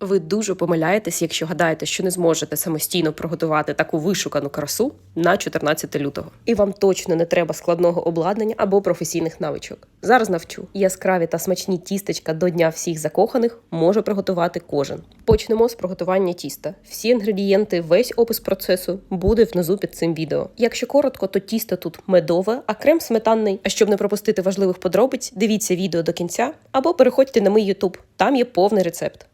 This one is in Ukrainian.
Ви дуже помиляєтесь, якщо гадаєте, що не зможете самостійно приготувати таку вишукану красу на 14 лютого. І вам точно не треба складного обладнання або професійних навичок. Зараз навчу. Яскраві та смачні тістечка до дня всіх закоханих може приготувати кожен. Почнемо з приготування тіста. Всі інгредієнти, весь опис процесу буде внизу під цим відео. Якщо коротко, то тісто тут медове, а крем сметанний. А щоб не пропустити важливих подробиць, дивіться відео до кінця або переходьте на мій YouTube. Там є повний рецепт.